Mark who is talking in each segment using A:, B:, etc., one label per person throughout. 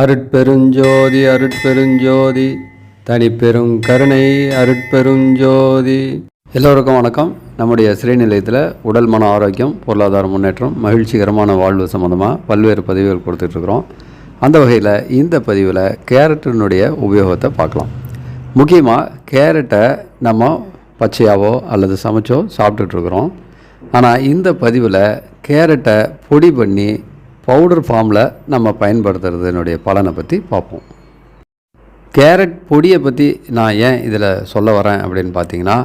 A: அருட்பெருஞ்சோதி அருட்பெருஞ்சோதி தனிப்பெரும் கருணை அருட்பெருஞ்சோதி. எல்லோருக்கும் வணக்கம். நம்முடைய ஸ்ரீநிலையத்தில் உடல் மன ஆரோக்கியம் பொருளாதார முன்னேற்றம் மகிழ்ச்சிகரமான வாழ்வு சம்மந்தமாக பல்வேறு பதிவுகள் கொடுத்துட்ருக்குறோம். அந்த வகையில் இந்த பதிவில் கேரட்டினுடைய உபயோகத்தை பார்க்கலாம். முக்கியமாக கேரட்டை நம்ம பச்சையாவோ அல்லது சமைச்சோ சாப்பிட்டுட்ருக்குறோம். ஆனால் இந்த பதிவில் கேரட்டை பொடி பண்ணி பவுடர் ஃபார்மில் நம்ம பயன்படுத்துறதுனுடைய பலனை பற்றி பார்ப்போம். கேரட் பொடியை பற்றி நான் ஏன் இதில் சொல்ல வரேன் அப்படின்னு பார்த்தீங்கன்னா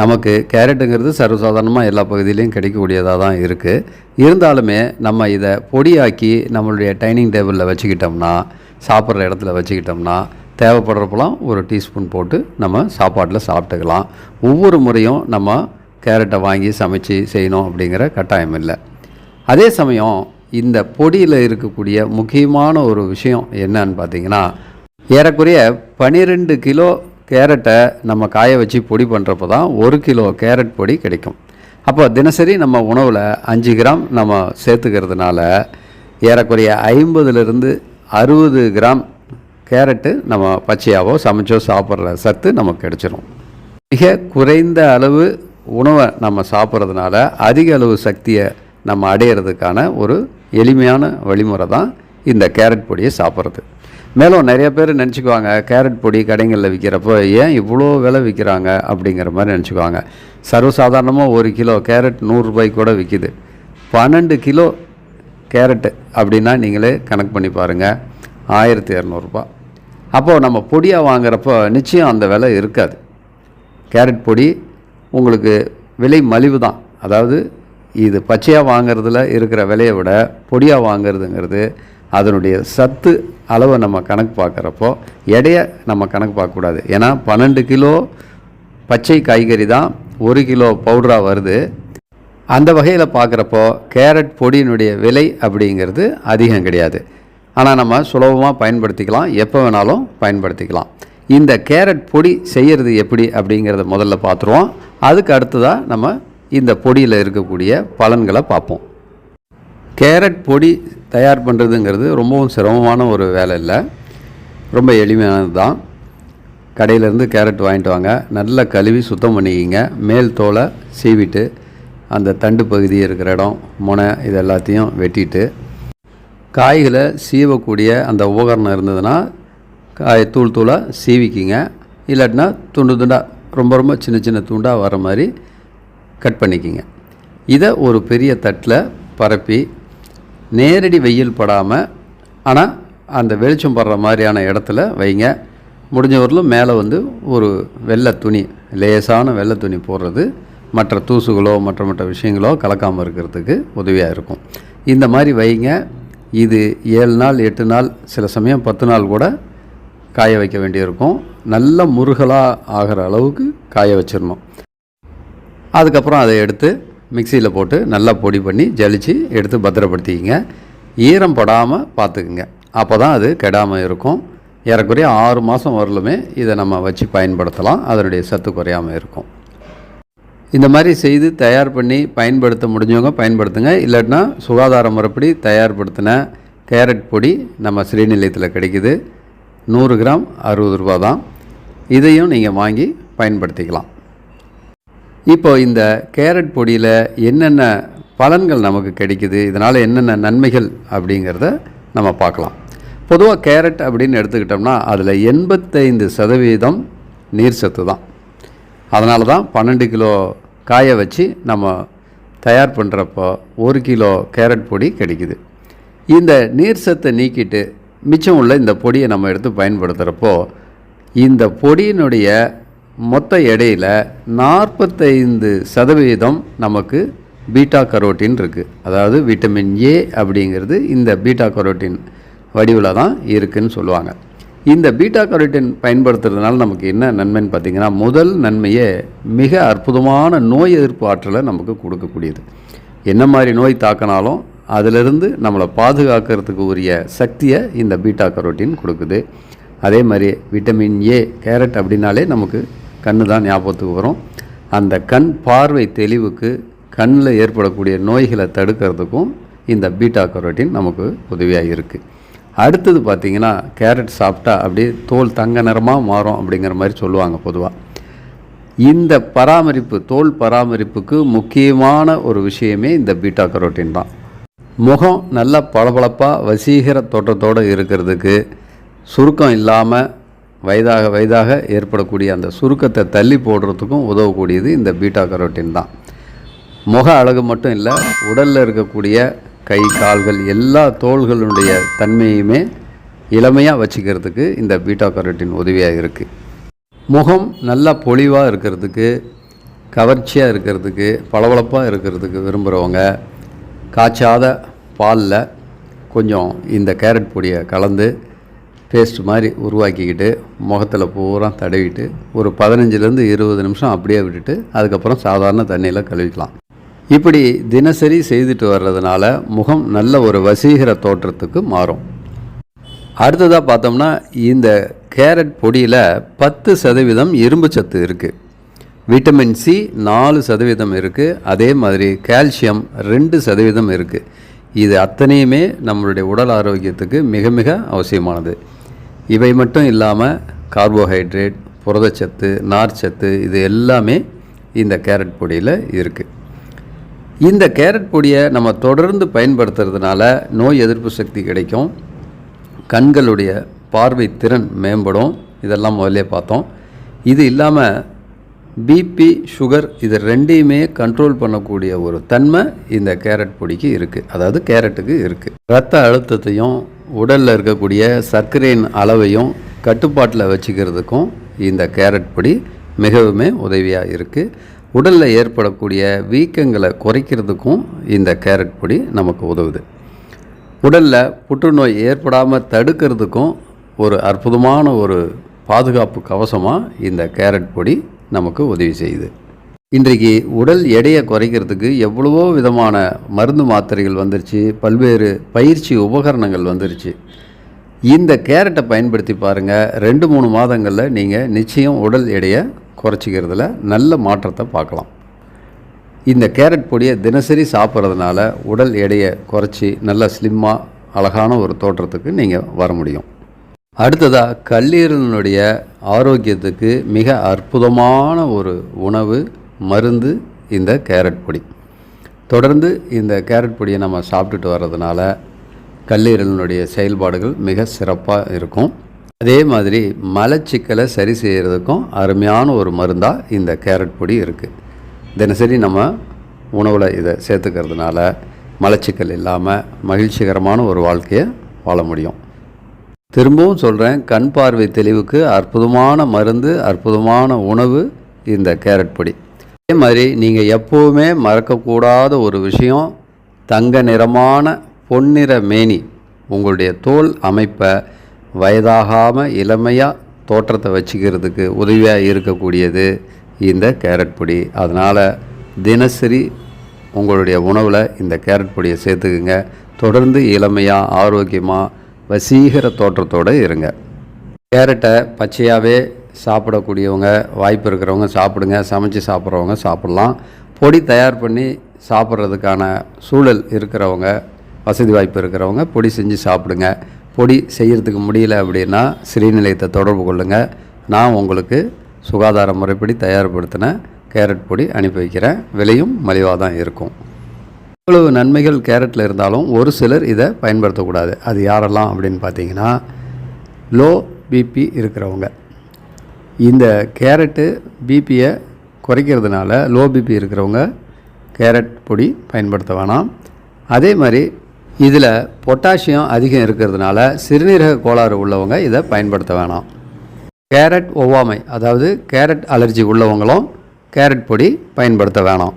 A: நமக்கு கேரட்டுங்கிறது சர்வசாதாரணமாக எல்லா பகுதியிலையும் கிடைக்கக்கூடியதாக தான் இருக்குது இருந்தாலுமே நம்ம இதை பொடியாக்கி நம்மளுடைய டைனிங் டேபிளில் வச்சுக்கிட்டோம்னா சாப்பிட்ற இடத்துல வச்சுக்கிட்டோம்னா தேவைப்படுறப்பெல்லாம் ஒரு டீஸ்பூன் போட்டு நம்ம சாப்பாட்டில் சாப்பிட்டுக்கலாம். ஒவ்வொரு முறையும் நம்ம கேரட்டை வாங்கி சமைச்சு செய்யணும் அப்படிங்கிற கட்டாயம் இல்லை. அதே சமயம் இந்த பொடியில் இருக்கக்கூடிய முக்கியமான ஒரு விஷயம் என்னன்னு பார்த்தீங்கன்னா ஏறக்குறைய பன்னிரெண்டு கிலோ கேரட்டை நம்ம காய வச்சு பொடி பண்ணுறப்போ தான் ஒரு கிலோ கேரட் பொடி கிடைக்கும். அப்போ தினசரி நம்ம உணவில் அஞ்சு கிராம் நம்ம சேர்த்துக்கிறதுனால ஏறக்குறைய ஐம்பதுலேருந்து அறுபது கிராம் கேரட்டு நம்ம பச்சையாவோ சமைச்சோ சாப்பிட்ற சத்து நமக்கு கிடைச்சிரும். மிக குறைந்த அளவு உணவை நம்ம சாப்பிட்றதுனால அதிக அளவு சக்தியை நம்ம அடையிறதுக்கான ஒரு எளிமையான வழிமுறை தான் இந்த கேரட் பொடியை சாப்பிட்றது. மேலும் நிறைய பேர் நினச்சிக்குவாங்க கேரட் பொடி கடைகளில் விற்கிறப்போ ஏன் இவ்வளோ விலை விற்கிறாங்க அப்படிங்கிற மாதிரி நினச்சிக்குவாங்க. சர்வசாதாரணமாக ஒரு கிலோ கேரட் நூறுரூபாய்க்கு கூட விற்கிது. பன்னெண்டு கிலோ கேரட்டு அப்படின்னா நீங்களே கணக்கு பண்ணி பாருங்கள் ஆயிரத்தி இரநூறுபா அப்போது நம்ம பொடியாக வாங்குறப்போ நிச்சயம் அந்த விலை இருக்காது. கேரட் பொடி உங்களுக்கு விலை மலிவு தான். அதாவது இது பச்சையாக வாங்கிறதுல இருக்கிற விலையை விட பொடியாக வாங்குறதுங்கிறது அதனுடைய சத்து அளவை நம்ம கணக்கு பார்க்குறப்போ எடையை நம்ம கணக்கு பார்க்கக்கூடாது. ஏன்னா பன்னெண்டு கிலோ பச்சை காய்கறி தான் ஒரு கிலோ பவுடராக வருது. அந்த வகையில் பார்க்குறப்போ கேரட் பொடியினுடைய விலை அப்படிங்கிறது அதிகம் கிடையாது. ஆனால் நம்ம சுலபமாக பயன்படுத்திக்கலாம். எப்போ வேணாலும் பயன்படுத்திக்கலாம். இந்த கேரட் பொடி செய்கிறது எப்படி அப்படிங்கிறத முதல்ல பார்த்துருவோம். அதுக்கு அடுத்ததாக நம்ம இந்த பொடியில் இருக்கக்கூடிய பலன்களை பார்ப்போம். கேரட் பொடி தயார் பண்ணுறதுங்கிறது ரொம்பவும் சிரமமான ஒரு வேலை இல்லை. ரொம்ப எளிமையானது தான் கடையிலேருந்து கேரட் வாங்கிட்டு வாங்க. நல்லா கழுவி சுத்தம் பண்ணிக்கிங்க. மேல் தோலை சீவிட்டு அந்த தண்டு பகுதி இருக்கிற இடம் முனை இது எல்லாத்தையும் வெட்டிட்டு காய்களை சீவக்கூடிய அந்த உபகரணம் இருந்ததுன்னா காய் தூள் தூளாக சீவிக்கிங்க. இல்லாட்டினா துண்டு துண்டாக ரொம்ப ரொம்ப சின்ன சின்ன துண்டாக வர மாதிரி கட் பண்ணிக்கிங்க. இதை ஒரு பெரிய தட்டில் பரப்பி நேரடி வெயில் படாமல் ஆனால் அந்த வெளிச்சம் படுற மாதிரியான இடத்துல வைங்க. முடிஞ்சவரிலும் மேலே வந்து ஒரு வெள்ளை துணி லேசான வெள்ளை துணி போடுறது. மற்ற தூசுகளோ மற்ற மற்ற விஷயங்களோ கலக்காமல் இருக்கிறதுக்கு உதவியாக இருக்கும். இந்த மாதிரி வைங்க. இது ஏழு நாள் எட்டு நாள் சில சமயம் பத்து நாள் கூட காய வைக்க வேண்டியிருக்கும். நல்ல முருகலாக ஆகிற அளவுக்கு காய வச்சிடணும். அதுக்கப்புறம் அதை எடுத்து மிக்சியில் போட்டு நல்லா பொடி பண்ணி ஜலித்து எடுத்து பத்திரப்படுத்திக்கிங்க. ஈரம் படாமல் பார்த்துக்குங்க. அப்போ தான் அது கெடாமல் இருக்கும். ஏறக்குறைய ஆறு மாதம் வரலுமே இதை நம்ம வச்சு பயன்படுத்தலாம். அதனுடைய சத்து குறையாமல் இருக்கும். இந்த மாதிரி செய்து தயார் பண்ணி பயன்படுத்த முடிஞ்சவங்க பயன்படுத்துங்க. இல்லாட்டினா சுகாதார முறைப்படி தயார்படுத்தின கேரட் பொடி நம்ம ஸ்ரீநிலையத்தில் கிடைக்குது. நூறு கிராம் அறுபது ரூபா தான் இதையும் நீங்கள் வாங்கி பயன்படுத்திக்கலாம். இப்போ இந்த கேரட் பொடியில் என்னென்ன பலன்கள் நமக்கு கிடைக்குது இதனால் என்னென்ன நன்மைகள் அப்படிங்கிறத நம்ம பார்க்கலாம். பொதுவாக கேரட் அப்படின்னு எடுத்துக்கிட்டோம்னா அதில் எண்பத்தைந்து சதவீதம் நீர் சத்து தான். அதனால தான் பன்னெண்டு கிலோ காய வச்சு நம்ம தயார் பண்ணுறப்போ ஒரு கிலோ கேரட் பொடி கிடைக்குது. இந்த நீர் சத்தை நீக்கிட்டு மிச்சம் உள்ள இந்த பொடியை நம்ம எடுத்து பயன்படுத்துகிறப்போ இந்த பொடியினுடைய மொத்த எடையில் நாற்பத்தைந்து சதவீதம் நமக்கு பீட்டா கரோட்டின் இருக்குது அதாவது விட்டமின் ஏ அப்படிங்கிறது இந்த பீட்டா கரோட்டின் வடிவில் தான் இருக்குன்னு சொல்லுவாங்க. இந்த பீட்டா கரோட்டின் பயன்படுத்துறதுனால நமக்கு என்ன நன்மைன்னு பார்த்திங்கன்னா முதல் நன்மையே மிக அற்புதமான நோய் எதிர்ப்பு ஆற்றலை நமக்கு கொடுக்கக்கூடியது. என்ன மாதிரி நோய் தாக்கினாலும் அதிலிருந்து நம்மளை பாதுகாக்கிறதுக்கு உரிய சக்தியை இந்த பீட்டா கரோட்டின் கொடுக்குது. அதே மாதிரி விட்டமின் ஏ கேரட் அப்படின்னாலே நமக்கு கண்ணு தான் ஞாபகத்துக்கு வரும். அந்த கண் பார்வை தெளிவுக்கு கண்ணில் ஏற்படக்கூடிய நோய்களை தடுக்கிறதுக்கும் இந்த பீட்டா கரோட்டின் நமக்கு உதவியாக இருக்குது அடுத்தது பார்த்திங்கன்னா கேரட் சாப்பிட்டா அப்படியே தோல் தங்க நிறமாக மாறும் அப்படிங்கிற மாதிரி சொல்லுவாங்க பொதுவாக இந்த பராமரிப்பு தோல் பராமரிப்புக்கு முக்கியமான ஒரு விஷயமே இந்த பீட்டா கரோட்டின் தான். முகம் நல்லா பளபளப்பாக வசீகர தோட்டத்தோடு இருக்கிறதுக்கு சுருக்கம் இல்லாமல் வயதாக வயதாக ஏற்படக்கூடிய அந்த சுருக்கத்தை தள்ளி போடுறதுக்கும் உதவக்கூடியது இந்த பீட்டா கரோட்டின் தான். முக அழகு மட்டும் இல்லை உடலில் இருக்கக்கூடிய கை கால்கள் எல்லா தோள்களுடைய தன்மையுமே இளமையாக வச்சுக்கிறதுக்கு இந்த பீட்டா கரோட்டின் உதவியாக இருக்குது முகம் நல்லா பொலிவாக இருக்கிறதுக்கு கவர்ச்சியாக இருக்கிறதுக்கு பளபளப்பாக இருக்கிறதுக்கு விரும்புகிறவங்க காய்ச்சாத பாலில் கொஞ்சம் இந்த கேரட் பொடியை கலந்து பேஸ்ட் மாதிரி உருவாக்கிக்கிட்டு முகத்தில் பூரா தடவிட்டு ஒரு பதினஞ்சுலேருந்து இருபது நிமிஷம் அப்படியே விட்டுட்டு அதுக்கப்புறம் சாதாரண தண்ணியில் கழுவிக்கலாம். இப்படி தினசரி செய்துட்டு வர்றதுனால முகம் நல்ல ஒரு வசீகர தோற்றத்துக்கு மாறும். அடுத்ததாக பார்த்தோம்னா இந்த கேரட் பொடியில் பத்து சதவீதம் இரும்பு சத்து இருக்குது விட்டமின் சி நாலு சதவீதம் இருக்குது அதே மாதிரி கால்சியம் ரெண்டு சதவீதம் இருக்குது இது அத்தனையுமே நம்மளுடைய உடல் ஆரோக்கியத்துக்கு மிக மிக அவசியமானது. இவை மட்டும் இல்லாமல் கார்போஹைட்ரேட் புரதச்சத்து நார்ச்சத்து இது எல்லாமே இந்த கேரட் பொடியில் இருக்குது இந்த கேரட் பொடியை நம்ம தொடர்ந்து பயன்படுத்துறதுனால நோய் எதிர்ப்பு சக்தி கிடைக்கும். கண்களுடைய பார்வை திறன் மேம்படும். இதெல்லாம் முதல்ல பார்த்தோம். இது இல்லாமல் பிபி சுகர் இது ரெண்டையுமே கண்ட்ரோல் பண்ணக்கூடிய ஒரு தன்மை இந்த கேரட் பொடிக்கு இருக்குது அதாவது கேரட்டுக்கு இருக்குது ரத்த அழுத்தத்தையும் உடலில் இருக்கக்கூடிய சர்க்கரையின் அளவையும் கட்டுப்பாட்டில் வச்சுக்கிறதுக்கும் இந்த கேரட் பொடி மிகவுமே உதவியாக இருக்குது உடலில் ஏற்படக்கூடிய வீக்கங்களை குறைக்கிறதுக்கும் இந்த கேரட் பொடி நமக்கு உதவுது. உடலில் புற்றுநோய் ஏற்படாமல் தடுக்கிறதுக்கும் ஒரு அற்புதமான ஒரு பாதுகாப்பு கவசமாக இந்த கேரட் பொடி நமக்கு உதவி செய்யுது. இன்றைக்கு உடல் எடையை குறைக்கிறதுக்கு எவ்வளவோ விதமான மருந்து மாத்திரைகள் வந்துருச்சு பல்வேறு பயிற்சி உபகரணங்கள் வந்துருச்சு. இந்த கேரட்டை பயன்படுத்தி பாருங்கள் ரெண்டு மூணு மாதங்களில் நீங்கள் நிச்சயம் உடல் எடையை குறைச்சிக்கிறதுல நல்ல மாற்றத்தை பார்க்கலாம். இந்த கேரட் பொடியை தினசரி சாப்பிட்றதுனால உடல் எடையை குறைச்சி நல்ல ஸ்லிம்மாக அழகான ஒரு தோற்றத்துக்கு நீங்கள் வர முடியும். அடுத்ததாக கல்லீரலினுடைய ஆரோக்கியத்துக்கு மிக அற்புதமான ஒரு உணவு மருந்து இந்த கேரட் பொடி. தொடர்ந்து இந்த கேரட் பொடியை நம்ம சாப்பிட்டுட்டு வர்றதுனால கல்லீரலினுடைய செயல்பாடுகள் மிக சிறப்பாக இருக்கும். அதே மாதிரி மலச்சிக்கலை சரி செய்கிறதுக்கும் அருமையான ஒரு மருந்தாக இந்த கேரட் பொடி இருக்குது தினசரி நம்ம உணவில் இதை சேர்த்துக்கிறதுனால மலச்சிக்கல் இல்லாமல் மகிழ்ச்சிகரமான ஒரு வாழ்க்கையை வாழ முடியும். திரும்பவும் சொல்கிறேன் கண் பார்வை தெளிவுக்கு அற்புதமான மருந்து அற்புதமான உணவு இந்த கேரட் பொடி. அதே மாதிரி நீங்கள் எப்போவுமே மறக்கக்கூடாத ஒரு விஷயம் தங்க நிறமான பொன்னிற மேனி. உங்களுடைய தோல் அமைப்பை வயதாகாமல் இளமையாக தோற்றத்தை வச்சுக்கிறதுக்கு உதவியாக இருக்கக்கூடியது இந்த கேரட் பொடி. அதனால் தினசரி உங்களுடைய உணவில் இந்த கேரட் பொடியை சேர்த்துக்குங்க. தொடர்ந்து இளமையாக ஆரோக்கியமாக வசீகர தோற்றத்தோடு இருங்க. கேரட்டை பச்சையாகவே சாப்பிடக்கூடியவங்க வாய்ப்பு இருக்கிறவங்க சாப்பிடுங்க சமைச்சு சாப்பிட்றவங்க சாப்பிட்லாம். பொடி தயார் பண்ணி சாப்பிட்றதுக்கான சூழல் இருக்கிறவங்க வசதி வாய்ப்பு இருக்கிறவங்க பொடி செஞ்சு சாப்பிடுங்க. பொடி செய்கிறதுக்கு முடியல அப்படின்னா ஸ்ரீநிலையத்தை தொடர்பு கொள்ளுங்கள் நான் உங்களுக்கு சுகாதார முறைப்படி தயார்படுத்தின கேரட் பொடி அனுப்பி வைக்கிறேன். விலையும் மலிவாக தான் இருக்கும். இவ்வளவு நன்மைகள் கேரட்டில் இருந்தாலும் ஒரு சிலர் இதை பயன்படுத்தக்கூடாது. அது யாரெல்லாம் அப்படின்னு பார்த்தீங்கன்னா லோ பிபி இருக்கிறவங்க. இந்த கேரட்டு பிபியை குறைக்கிறதுனால லோ பிபி இருக்கிறவங்க கேரட் பொடி பயன்படுத்த வேணாம். அதே மாதிரி இதில் பொட்டாசியம் அதிகம் இருக்கிறதுனால சிறுநீரக கோளாறு உள்ளவங்க இதை பயன்படுத்த வேணாம். கேரட் ஒவ்வாமை அதாவது கேரட் அலர்ஜி உள்ளவங்களும் கேரட் பொடி பயன்படுத்த வேணாம்.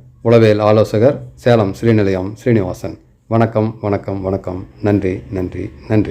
A: உளவேல் ஆலோசகர் சேலம் ஸ்ரீநிலையம் ஸ்ரீனிவாசன் வணக்கம் வணக்கம் வணக்கம். நன்றி நன்றி நன்றி.